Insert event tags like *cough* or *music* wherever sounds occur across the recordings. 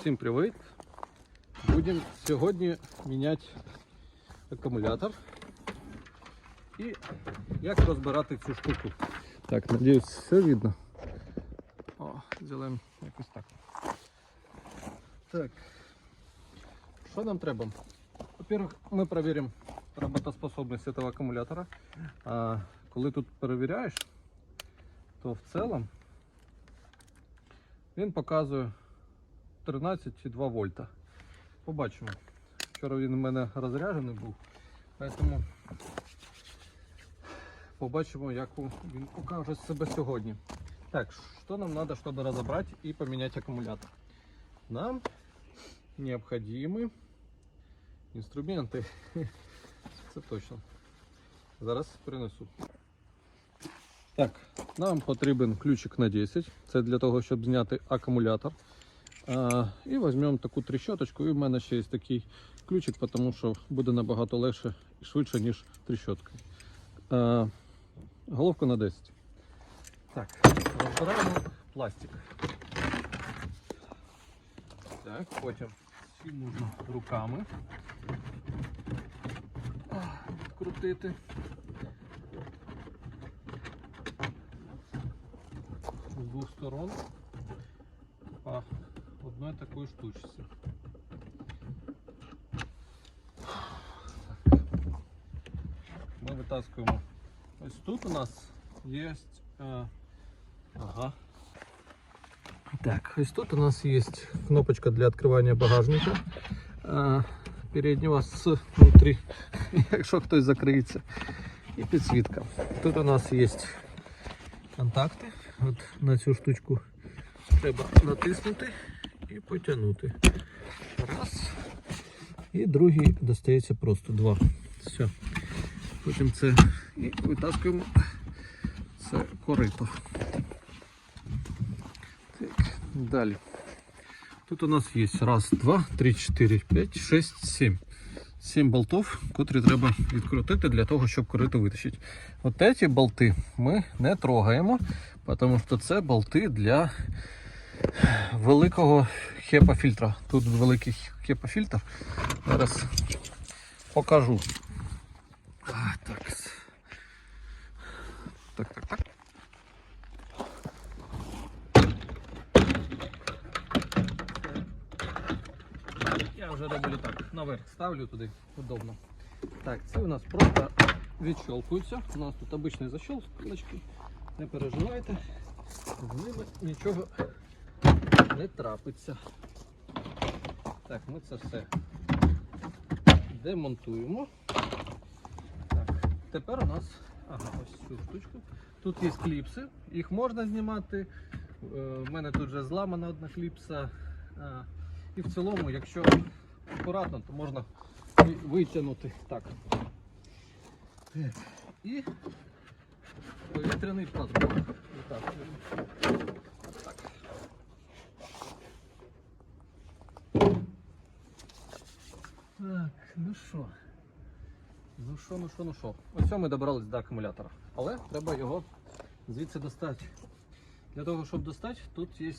Всім привіт! Будемо сьогодні міняти акумулятор і як розбирати цю штуку. Так, надіюсь, все видно. О, зробимо якось так. Так. Що нам треба? Во-первых, ми перевіримо роботоспособність цього акумулятора. А коли тут перевіряєш, то в цілому він показує 13,2 вольта. Побачимо. Вчора він у мене розряджений був, тому побачимо, як він покаже себе сьогодні. Так, що нам треба, щоб розібрати і поміняти акумулятор? Нам необхідні інструменти. *laughs* Це точно. Зараз принесу. Так, нам потрібен ключик на 10. Це для того, щоб зняти акумулятор. І візьмемо таку тріщоточку. І в мене ще є такий ключик, тому що буде набагато легше і швидше, ніж тріщотка. А, головку на 10. Так, розбираємо пластик. Так, потім всі можна руками відкрутити. З двох сторон одной такой штучці. Ми витаскуємо. Ось тут у нас є. Е, ага. Так, ось тут у нас есть кнопочка для открывания багажника. Е, переднього з внутрі, *laughs* якщо хтось закриється. І підсвітка. Тут у нас є контакти. От на цю штучку треба натиснути і потягнути. Раз. І другий достається просто два. Все. Потім це і витаскуємо це корито. Так, далі. Тут у нас є раз, два, три, чотири, п'ять, шість, сім. Сім болтів, котрі треба відкрутити для того, щоб корито витащити. От ці болти ми не трогаємо, тому що це болти для великого хепа-фільтра. Тут великий хепа-фільтр. Зараз покажу. А, так. Так, так, так. Я вже роблю так, наверх ставлю туди, удобно. Так, це у нас просто відщелкується. У нас тут обичні защелкочки. Не переживайте, з ними нічого не трапиться. Так, ми це все демонтуємо. Так, тепер у нас ага, ось цю штучку. Тут є кліпси, їх можна знімати. У мене тут вже зламана одна кліпса. І в цілому, якщо акуратно, то можна витягнути так. І повітряний патрон. Так. Ну що? Ну що, ну що, ну що. Ось ми добрались до акумулятора. Але треба його звідси достати. Для того, щоб достати, тут є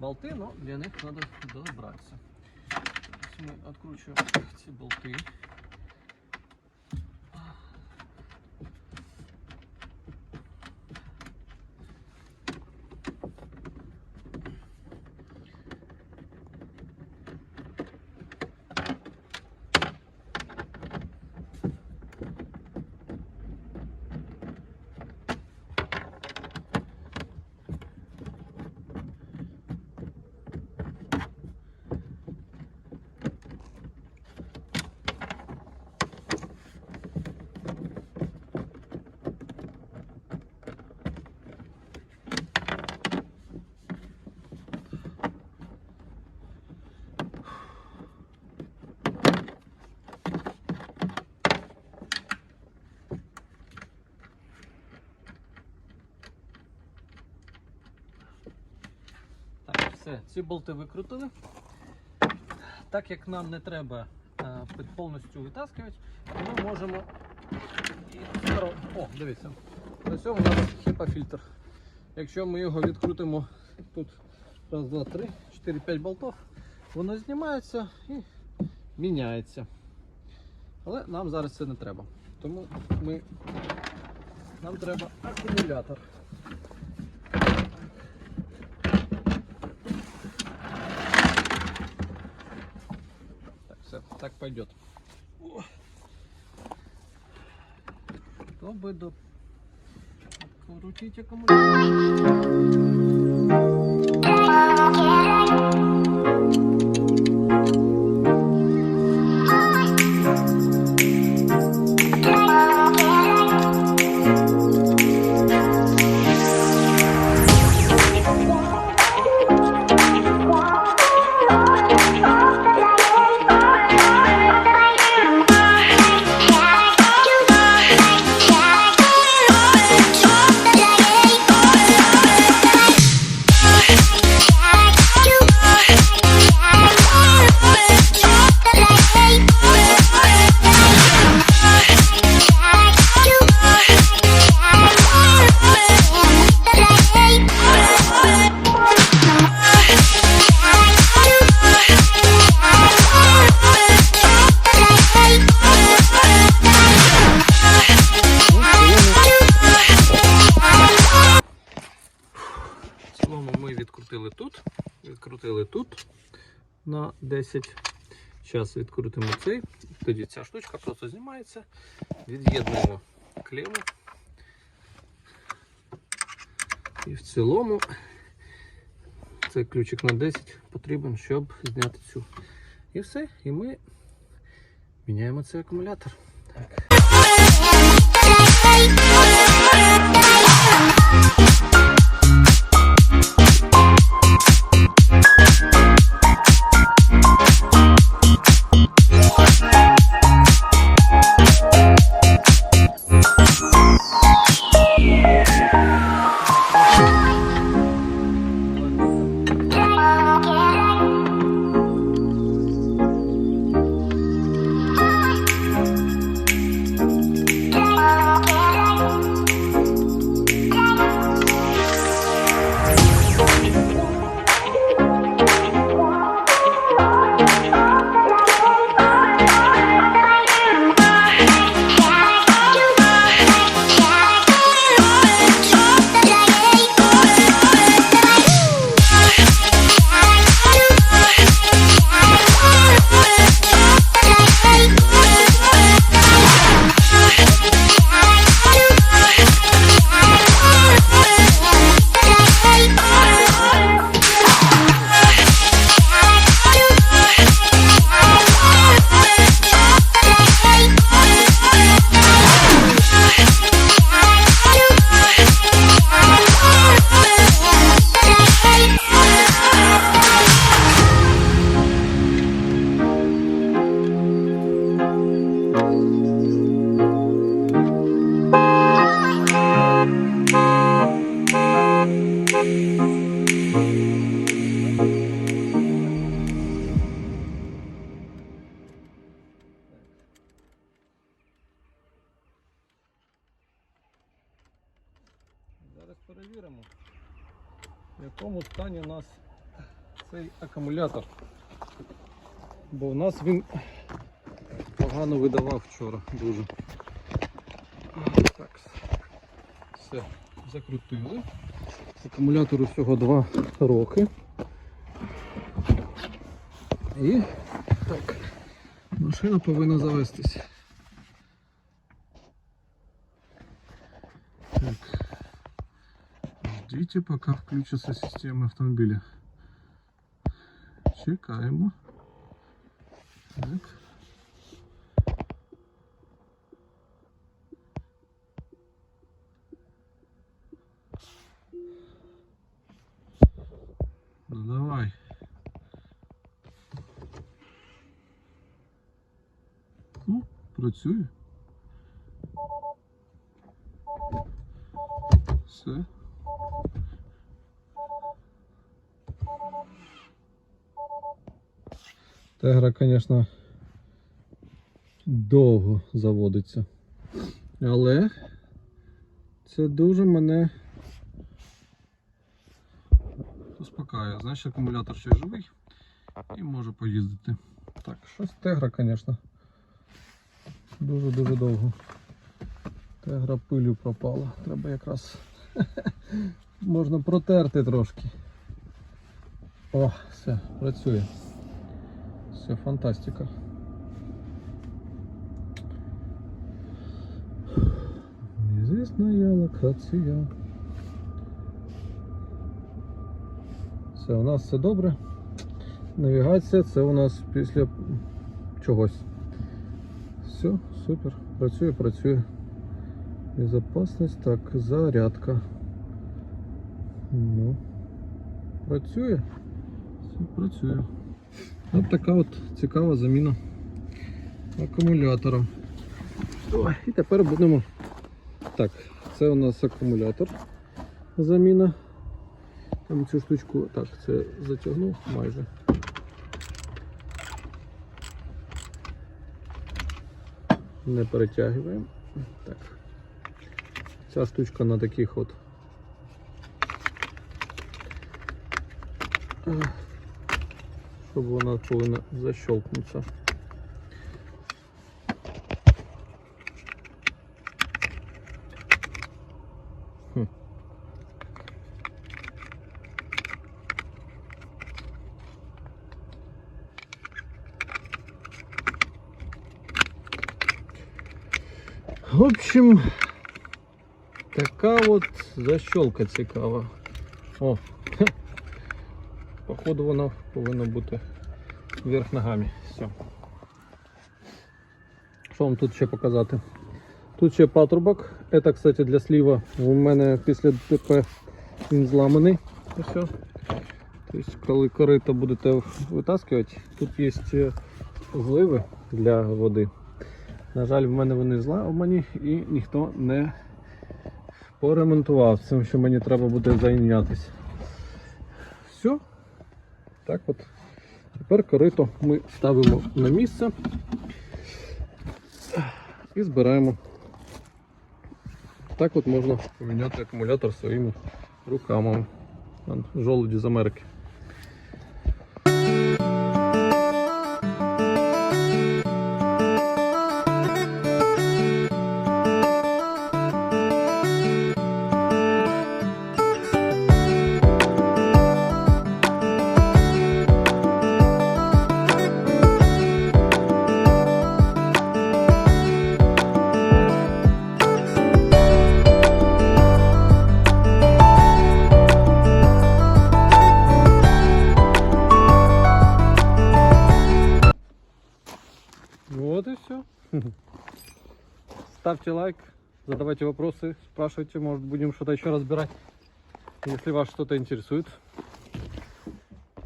болти, але для них треба добратися. Ось ми відкручуємо ці болти. Так, все, ці болти викрутили. Так як нам не треба е, повністю витаскувати, ми можемо. О, дивіться. На цьому у нас хіпа-фільтр. Якщо ми його відкрутимо тут раз, два, три, чотири, п'ять болтів, воно знімається і міняється. Але нам зараз це не треба. Тому ми, нам треба акумулятор. Так, пойдет. О. Чтобы до... Крутить аккумулятор. На 10. Зараз відкрутимо цей. Тоді ця штучка просто знімається. Від'єднуємо клему. І в цілому цей ключик на 10 потрібен, щоб зняти цю. І все. І ми міняємо цей акумулятор. Так. В якому стані у нас цей акумулятор. Бо в нас він погано видавав вчора дуже. Так, все, закрутили. Акумулятору всього 2 роки. І так, машина повинна завестись. Ждите, пока включится система автомобиля. Чекаємо. Так. Ну давай. Ну, працює. Все. Тегра, звісно, довго заводиться. Але це дуже мене успокаює. Значить акумулятор ще живий і може поїздити. Так, щось тегра, звісно. Дуже-дуже довго. Тегра пилю пропала. Треба якраз *laughs* можна протерти трошки. О, все, працює. Все, фантастика. Неізвісна локація. Все, у нас все добре. Навігація це у нас після чогось. Все, супер. Працює, працює. Безопасність, так, зарядка. Ну, працює. Все працює. От така от цікава заміна акумулятора. І тепер будемо. Так, це у нас акумулятор. Заміна. Там цю штучку, так, це затягнув майже. Не перетягуємо. Так. Ця штучка на таких от. Ех, Щоб вона повинна защелкнутися. Хм. В общем, така от защолка цікава. О. походу вона повинна бути вверх ногами. Все. Що вам тут ще показати? Тут ще патрубок. Це, кстати, для сліва. У мене після ДТП він зламаний. Ось. Тобто, коли корито будете витаскувати, тут є зливи для води. На жаль, в мене вони зламані і ніхто не поремонтував. Цим, що мені треба буде зайнятися. Все. Так от. Тепер корито ми ставимо на місце і збираємо. Так от можна поміняти акумулятор своїми руками. Жолуді з Америки. Ставьте лайк, задавайте вопросы, спрашивайте, может будем что-то еще разбирать, если вас что-то интересует.